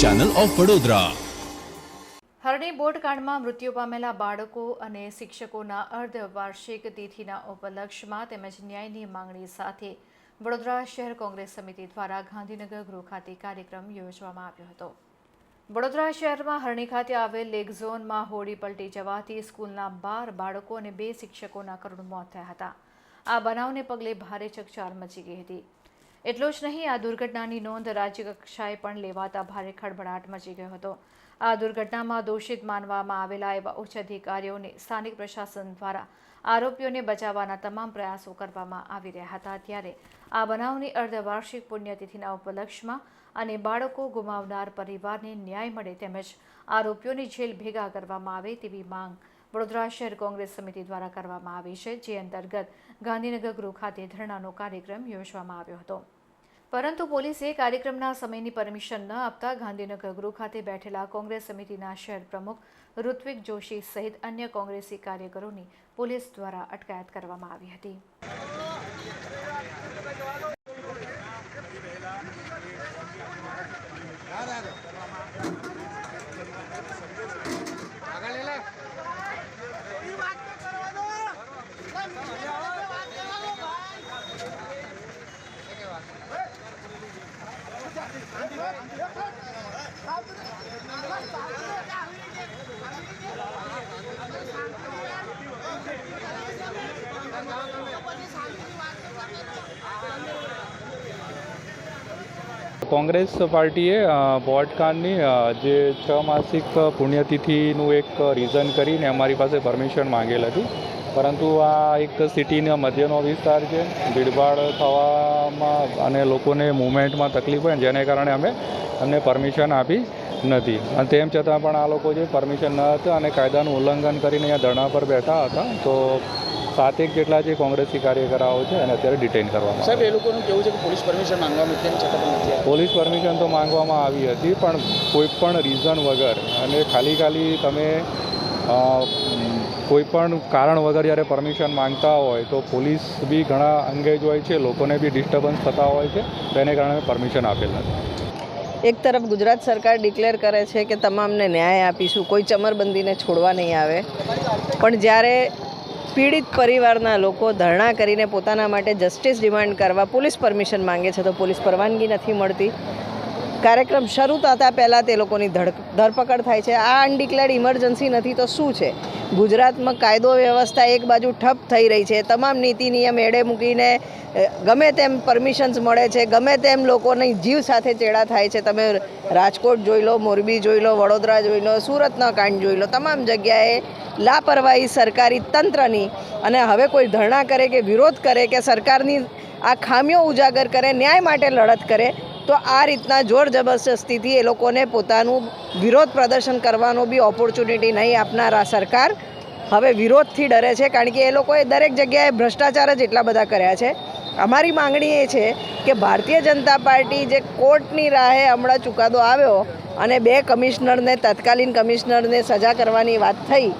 Channel of Vadodara Harni બોટકાંડમાં મૃત્યુ પામેલા બાળકો અને શિક્ષકોના અર્ધવાર્ષિક તિથિના ઉપલક્ષમાં તેમજ ન્યાયની માંગણી સાથે વડોદરા શહેર કોંગ્રેસ સમિતિ દ્વારા ગાંધીનગર ગૃહ ખાતે કાર્યક્રમ યોજવામાં આવ્યો હતો. વડોદરા શહેરમાં હરણી ખાતે આવેલ લેક ઝોનમાં હોડી પલટી જવાથી સ્કૂલના બાર બાળકો અને બે શિક્ષકોના કરુણ મોત થયા હતા. આ બનાવને પગલે ભારે ચકચાર મચી ગઈ હતી. એટલું જ નહીં, આ દુર્ઘટનાની નોંધ રાજ્ય કક્ષાએ પણ લેવાતા ભારે ખળભળાટ મચી ગયો હતો. આ દુર્ઘટનામાં દોષિત માનવામાં આવેલા એવા ઉચ્ચ અધિકારીઓને સ્થાનિક પ્રશાસન દ્વારા આરોપીઓને બચાવવાના તમામ પ્રયાસો કરવામાં આવી રહ્યા હતા. ત્યારે આ બનાવની અર્ધવાર્ષિક પુણ્યતિથિના ઉપલક્ષમાં અને બાળકો ગુમાવનાર પરિવારને ન્યાય મળે તેમજ આરોપીઓની જેલ ભેગા કરવામાં આવે તેવી માંગ વડોદરા શહેર કોંગ્રેસ સમિતિ દ્વારા કરવામાં આવી છે, જે અંતર્ગત ગાંધીનગર ગૃહ ખાતે ધરણાનો કાર્યક્રમ યોજવામાં આવ્યો હતો. પરંતુ પોલીસે કાર્યક્રમના સમયની પરમિશન ન આપતા ગાંધીનગર ગૃહ ખાતે બેઠેલા કોંગ્રેસ સમિતિના શહેર પ્રમુખ ઋત્વિક જોશી સહિત અન્ય કોંગ્રેસી કાર્યકરોની પોલીસ દ્વારા અટકાયત કરવામાં આવી હતી. કોંગ્રેસ પાર્ટીએ બોટકાનની જે છ માસિક પુણ્યતિથિનું એક રીઝન કરીને અમારી પાસે પરમિશન માંગેલ હતી. પરંતુ આ એક સિટીના મધ્યનો વિસ્તાર છે, ભીડભાડ થવામાં અને લોકોને મુવમેન્ટમાં તકલીફ હોય જેને કારણે અમે અમને પરમિશન આપી નથી. અને તેમ છતાં પણ આ લોકો જે પરમિશન ન હતા અને કાયદાનું ઉલ્લંઘન કરીને અહીંયા ધરણા પર બેઠા હતા, તો સાતેક જેટલા જે કોંગ્રેસી કાર્યકરાઓ છે અને અત્યારે ડિટેઇન કરવામાં સાહેબ એ લોકોનું કેવું છે કે પોલીસ પરમિશન માંગવામાં તેમ છતાં પણ નથી પોલીસ પરમિશન તો માંગવામાં આવી હતી પણ કોઈ પણ રીઝન વગર અને ખાલી ખાલી તમે કોઈ પણ કારણ વગર જ્યારે પરમિશન માંગતા હોય તો પોલીસ બી ઘણા અંગેજ હોય છે લોકોને બી ડિસ્ટર્બન્સ થતા હોય છે તેને કારણે પરમિશન આપેલ નથી. એક તરફ ગુજરાત સરકાર ડિક્લેર કરે છે કે તમામને ન્યાય આપીશું કોઈ ચમરબંધીને છોડવા નહીં આવે. પણ જ્યારે પીડિત પરિવારના લોકો ધરણા કરીને પોતાના માટે જસ્ટિસ ડિમાન્ડ કરવા પોલીસ પરમિશન માંગે છે તો પોલીસ પરવાનગી નથી મળતી. કાર્યક્રમ શરૂ થતાં પહેલાં તે લોકોની ધરપકડ થાય છે. આ અનડિક્લેર્ડ ઇમરજન્સી નથી તો શું છે? ગુજરાતમાં કાયદો વ્યવસ્થા એક બાજુ ઠપ થઈ રહી છે. તમામ નીતિ નિયમ એડે મૂકીને ગમે તેમ પરમિશન્સ મળે છે, ગમે તેમ લોકોની જીવ સાથે ચેડા થાય છે. તમે રાજકોટ જોઈ લો, મોરબી જોઈ લો, વડોદરા જોઈ લો, સુરતનો કાંડ જોઈ લો, તમામ જગ્યાએ લાપરવાહી સરકારી તંત્રની અને હવે કોઈ ધરણા કરે કે વિરોધ કરે કે સરકારની આ ખામીઓ ઉજાગર કરે, ન્યાય માટે લડત કરે તો આ રીતના જોર જબરજસ્તીથી એ લોકોને પોતાનું વિરોધ પ્રદર્શન કરવાનો બી ઓપોર્ચ્યુનિટી નહીં આપનાર આ સરકાર. હવે વિરોધથી ડરે છે કારણ કે એ લોકોએ દરેક જગ્યાએ ભ્રષ્ટાચાર જ એટલા બધા કર્યા છે. અમારી માંગણી એ છે કે ભારતીય જનતા પાર્ટી જે કોર્ટની રાહે હમણાં ચુકાદો આવ્યો અને બે કમિશનરને, તત્કાલીન કમિશનરને સજા કરવાની વાત થઈ,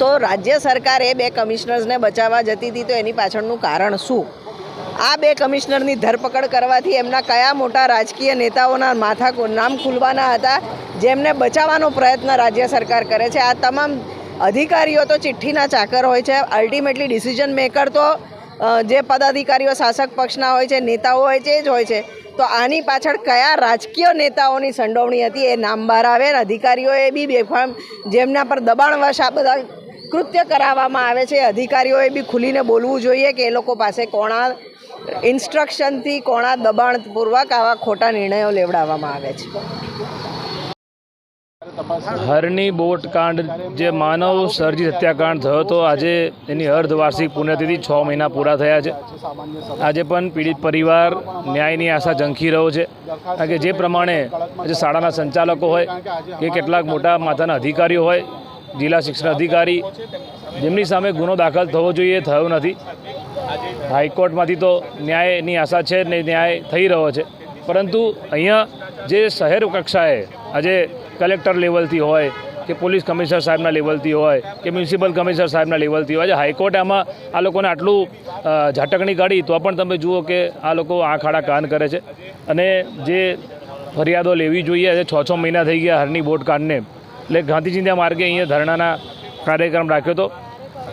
તો રાજ્ય સરકાર બે કમિશનર્સને બચાવવા જતી હતી તો એની પાછળનું કારણ શું? આ બે કમિશનરની ધરપકડ કરવાથી એમના કયા મોટા રાજકીય નેતાઓના માથા નામ ખુલવાના હતા, જેમને બચાવવાનો પ્રયત્ન રાજ્ય સરકાર કરે છે. આ તમામ અધિકારીઓ તો ચિઠ્ઠીના ચાકર હોય છે. અલ્ટિમેટલી ડિસિઝન મેકર તો જે પદાધિકારીઓ શાસક પક્ષના હોય છે, નેતાઓ હોય છે, એ જ હોય છે. તો આની પાછળ કયા રાજકીય નેતાઓની સંડોવણી હતી એ નામ બહાર આવે અને અધિકારીઓએ બી બેફામ જેમના પર દબાણવશ આ બધા કૃત્ય કરાવવામાં આવે છે અધિકારીઓએ બી ખુલીને બોલવું જોઈએ કે એ લોકો પાસે કોણા ઇન્સ્ટ્રક્શનથી કોણા દબાણપૂર્વક આવા ખોટા નિર્ણયો લેવડાવવામાં આવે છે. હરની બોટ કાંડ, જે માનવ સર્જિત હત્યાકાંડ થયો હતો, આજે એની અર્ધવાર્ષિક પુણ્યતિથિ છ મહિના પૂરા થયા છે. આજે પણ પીડિત પરિવાર ન્યાયની આશા ઝંખી રહ્યો છે. કારણ કે જે પ્રમાણે આજે શાળાના સંચાલકો હોય કે કેટલાક મોટા માથાના અધિકારીઓ હોય, જિલ્લા શિક્ષણ અધિકારી, જેમની સામે ગુનો દાખલ થવો જોઈએ થયો નથી. હાઈકોર્ટમાંથી તો ન્યાયની આશા છે ને ન્યાય થઈ રહ્યો છે. પરંતુ અહીંયા જે શહેર કક્ષાએ આજે કલેક્ટર લેવલથી હોય કે પોલીસ કમિશનર સાહેબના લેવલથી હોય કે મ્યુનિસિપલ કમિશનર સાહેબના લેવલથી હોય હાઈકોર્ટ આમાં આ લોકોને આટલું ઝાટકણી કાઢી તો પણ તમે જુઓ કે આ લોકો આંખ આડા કાન કરે છે. અને જે ફરિયાદો લેવી જોઈએ, આજે છ છ મહિના થઈ ગયા હરની બોટ કાંડને એટલે ગાંધીજીના માર્ગે અહીંયા ધરણાના કાર્યક્રમ રાખ્યો હતો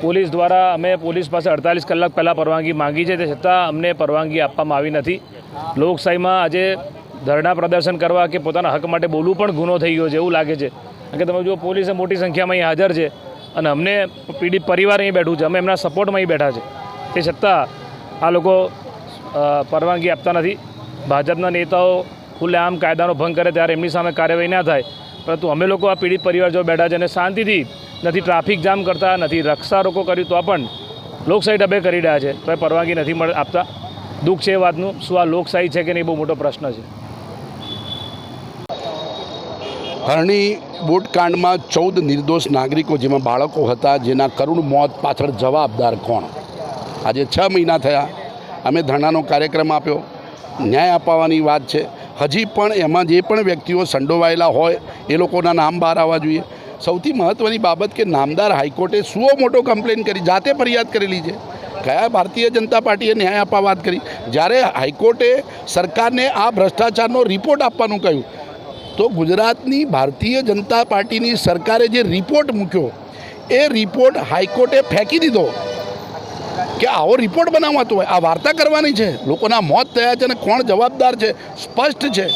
પોલીસ દ્વારા અમે પોલીસ પાસે અડતાલીસ કલાક પહેલાં પરવાનગી માંગી છે તે છતાં અમને પરવાનગી આપવામાં આવી નથી. લોકશાહીમાં આજે ધરણા પ્રદર્શન કરવા કે પોતાના હક માટે બોલવું પણ ગુનો થઈ ગયો છે એવું લાગે છે. કારણ કે તમે જો પોલીસે મોટી સંખ્યામાં અહીં હાજર છે અને અમને પીડિત પરિવાર અહીં બેઠું છે. અમે એમના સપોર્ટમાં અહીં બેઠા છે. તે છતાં આ લોકો પરવાનગી આપતા નથી. ભાજપના નેતાઓ ખુલ્લેઆમ કાયદાનો ભંગ કરે ત્યારે એમની સામે કાર્યવાહી ના થાય. પરંતુ અમે લોકો આ પીડિત પરિવાર જો બેઠા છે અને શાંતિથી નથી ટ્રાફિક જામ કરતા, નથી રક્ષા રોકો કર્યું, તો પણ લોકશાહી ડબે કરી રહ્યા છે. તો એ પરવાનગી નથી મળ, આપતા. દુઃખ છે એ વાતનું. શું આ લોકશાહી છે કે નહીં બહુ મોટો પ્રશ્ન છે. હરણી બોટકાંડમાં ચૌદ નિર્દોષ નાગરિકો, જેમાં બાળકો હતા, જેના કરુણ મોત પાછળ જવાબદાર કોણ? આજે છ મહિના થયા. અમે ધરણાનો કાર્યક્રમ આપ્યો. ન્યાય અપાવવાની વાત છે. હજી પણ એમાં જે પણ વ્યક્તિઓ સંડોવાયેલા હોય, એ લોકોના નામ બહાર આવવા જોઈએ. સૌથી મહત્ત્વની બાબત કે નામદાર હાઈકોર્ટે સુઓ મોટો કમ્પ્લેન કરી, જાતે ફરિયાદ કરેલી છે. કયા ભારતીય જનતા પાર્ટીએ ન્યાય આપવા વાત કરી? જ્યારે હાઈકોર્ટે સરકારને આ ભ્રષ્ટાચારનો રિપોર્ટ આપવાનું કહ્યું, તો ગુજરાતની ભારતીય જનતા પાર્ટીની સરકારે જે રિપોર્ટ મૂક્યો, એ રિપોર્ટ હાઈકોર્ટે ફેંકી દીધો. કે આવો રિપોર્ટ બનાવવાતો હોય. આ વાર્તા કરવાની છે. લોકોના મોત થયા છે અને કોણ જવાબદાર છે? સ્પષ્ટ છે.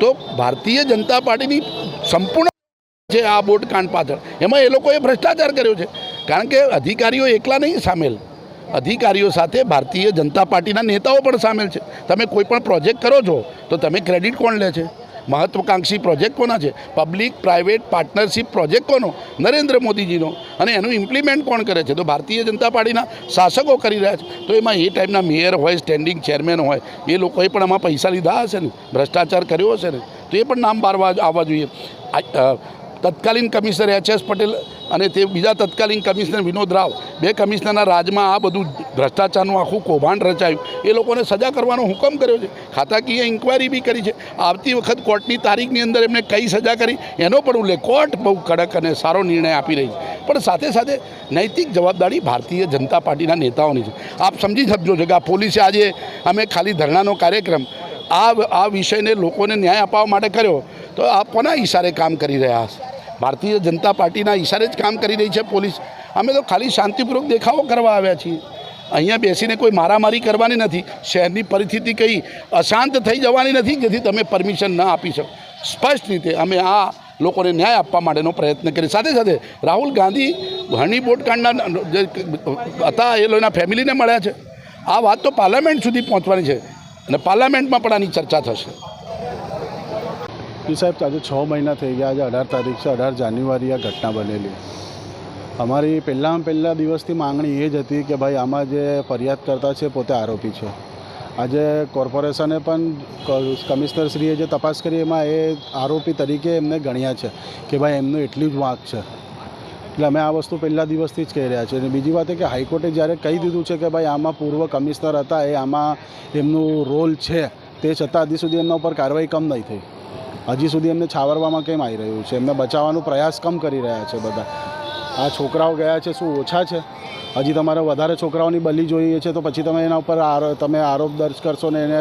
તો ભારતીય જનતા પાર્ટીની સંપૂર્ણ છે આ બોટ કાંડ પાછળ. એમાં એ લોકોએ ભ્રષ્ટાચાર કર્યો છે. કારણ કે અધિકારીઓ એકલા નહીં સામેલ. અધિકારીઓ સાથે ભારતીય જનતા પાર્ટીના નેતાઓ પણ સામેલ છે. તમે કોઈ પણ પ્રોજેક્ટ કરો છો, તો તમે ક્રેડિટ કોણ લે છે? મહત્વકાંક્ષી પ્રોજેક્ટ કોના છે? પબ્લિક, પ્રાઇવેટ, પાર્ટનરશિપ પ્રોજેક્ટ કોનો? નરેન્દ્ર મોદીજીનો. અને એનું ઇમ્પ્લિમેન્ટ કોણ કરે છે? તો ભારતીય જનતા પાર્ટીના શાસકો કરી રહ્યા છે. તો એમાં એ ટાઈપના મેયર હોય, સ્ટેન્ડિંગ ચેરમેન હોય, એ લોકોએ પણ આમાં પૈસા લીધા હશે ને? ભ્રષ્ટાચાર કર્યો હશે ને? તો એ પણ નામ બહાર આવવા જોઈએ. તત્કાલીન કમિશનર એચ એસ પટેલ અને તે બીજા તત્કાલીન કમિશનર વિનોદ રાવ, બે કમિશનરના રાજમાં આ બધું ભ્રષ્ટાચારનું આખું કૌભાંડ રચાયું. એ લોકોને સજા કરવાનો હુકમ કર્યો છે. ખાતાકીય ઇન્કવાયરી બી કરી છે. આવતી વખત કોર્ટની તારીખની અંદર એમને કઈ સજા કરી, એનો પણ ઉલ્લેખ. કોર્ટ બહુ કડક અને સારો નિર્ણય આપી રહી છે. પણ સાથે સાથે નૈતિક જવાબદારી ભારતીય જનતા પાર્ટીના નેતાઓની છે. આપ સમજી શકજો છો કે આ પોલીસે આજે અમે ખાલી ધરણાનો કાર્યક્રમ આ આ વિષયને લોકોને ન્યાય અપાવવા માટે કર્યો. તો આ કોના ઈશારે કામ કરી રહ્યા હશે ભારતીય જનતા પાર્ટીના ઈશારે જ કામ કરી રહી છે પોલીસ. અમે તો ખાલી શાંતિપૂર્વક દેખાવો કરવા આવ્યા છીએ. અહીંયા બેસીને કોઈ મારામારી કરવાની નથી. શહેરની પરિસ્થિતિ કંઈ અશાંત થઈ જવાની નથી જેથી તમે પરમિશન ન આપી શકો. સ્પષ્ટ રીતે અમે આ લોકોને ન્યાય આપવા માટેનો પ્રયત્ન કરીએ. સાથે સાથે રાહુલ ગાંધી હણી બોટકાંડના જે હતા એ લોકોના ફેમિલીને મળ્યા છે. આ વાત તો પાર્લામેન્ટ સુધી પહોંચવાની છે. અને પાર્લામેન્ટમાં પણ આની ચર્ચા થશે. જી સાહેબ આજે છ મહિના થઈ ગયા, આજે અઢાર તારીખ છે, અઢાર જાન્યુઆરી આ ઘટના બનેલી. અમારી પહેલાં પહેલા દિવસથી માંગણી એ જ હતી કે ભાઈ, આમાં જે ફરિયાદ કરતા છે, પોતે આરોપી છે. આજે કોર્પોરેશને પણ કમિશનરશ્રીએ જે તપાસ કરી, એમાં એ આરોપી તરીકે એમને ગણ્યા છે કે ભાઈ, એમનું એટલી જ વાંક છે. એટલે અમે આ વસ્તુ પહેલા દિવસથી જ કહી રહ્યા છીએ. અને બીજી વાત એ કે હાઈકોર્ટે જ્યારે કહી દીધું છે કે ભાઈ, આમાં પૂર્વ કમિશનર હતા, એ આમાં એમનું રોલ છે, તે છતાં હજી સુધી એમના ઉપર કાર્યવાહી કમ નહીં થઈ. હજી સુધી એમને છાવરવામાં કેમ આવી રહ્યું છે? એમને બચાવવાનો પ્રયાસ કમ કરી રહ્યા છે બધા? આ છોકરાઓ ગયા છે, શું ઓછા છે? હજી તમારે વધારે છોકરાઓની બલી જોઈએ છે તો પછી તમે એના ઉપર તમે આરોપ દર્જ કરશો ને એને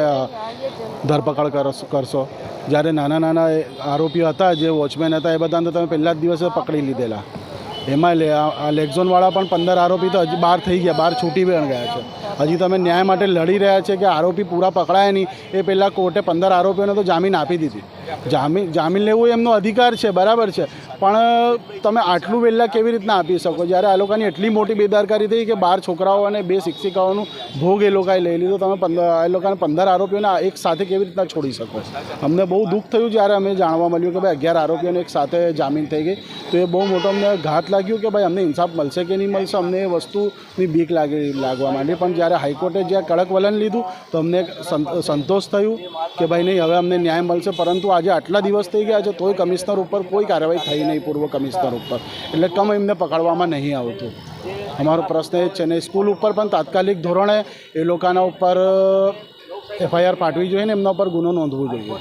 ધરપકડ કરશો- જ્યારે નાના નાના આરોપીઓ હતા, જે વોચમેન હતા, એ બધાને તમે પહેલા જ દિવસે પકડી લીધેલા. એમાં આ પણ પંદર આરોપી તો હજી બહાર થઈ ગયા, બહાર છૂટી પણ ગયા છે. હજી તમે ન્યાય માટે લડી રહ્યા છે કે આરોપી પૂરા પકડાય નહીં, એ પહેલાં કોર્ટે પંદર આરોપીઓને તો જામીન આપી દીધી. જામીન જામીન લેવું એમનો અધિકાર છે, બરાબર છે. પણ તમે આટલું વહેલા કેવી રીતના આપી શકો? જ્યારે આ લોકોની એટલી મોટી બેદરકારી થઈ કે બાર છોકરાઓ અને બે શિક્ષિકાઓનું ભોગ એ લોકોએ લઈ લીધો, તમે પંદર એ લોકોને પંદર આરોપીઓને એક સાથે કેવી રીતના છોડી શકો? અમને બહુ દુઃખ થયું જ્યારે અમે જાણવા મળ્યું કે ભાઈ અગિયાર આરોપીઓને એક સાથે જામીન થઈ ગઈ. તો એ બહુ મોટો અમને ઘાત લાગ્યું કે ભાઈ અમને ઇન્સાફ મળશે કે નહીં મળશે? અમને એ વસ્તુની બીક લાગી, લાગવા માંડી. પણ જ્યારે હાઈકોર્ટે જ્યાં કડક વલણ લીધું, તો અમને સંતોષ થયું કે ભાઈ નહીં, હવે અમને ન્યાય મળશે. પરંતુ આજે આટલા દિવસ થઈ ગયા છે, તોય કમિશનર ઉપર કોઈ કાર્યવાહી થઈ નહીં પૂર્વ કમિશનર ઉપર. એટલે કમ એમને પકડવામાં નહીં આવતું. અમારો પ્રશ્ન એ છે ને, સ્કૂલ ઉપર પણ તાત્કાલિક ધોરણે એ લોકોના ઉપર એફઆઈઆર પાઠવી જોઈએ ને એમના ઉપર ગુનો નોંધવો જોઈએ.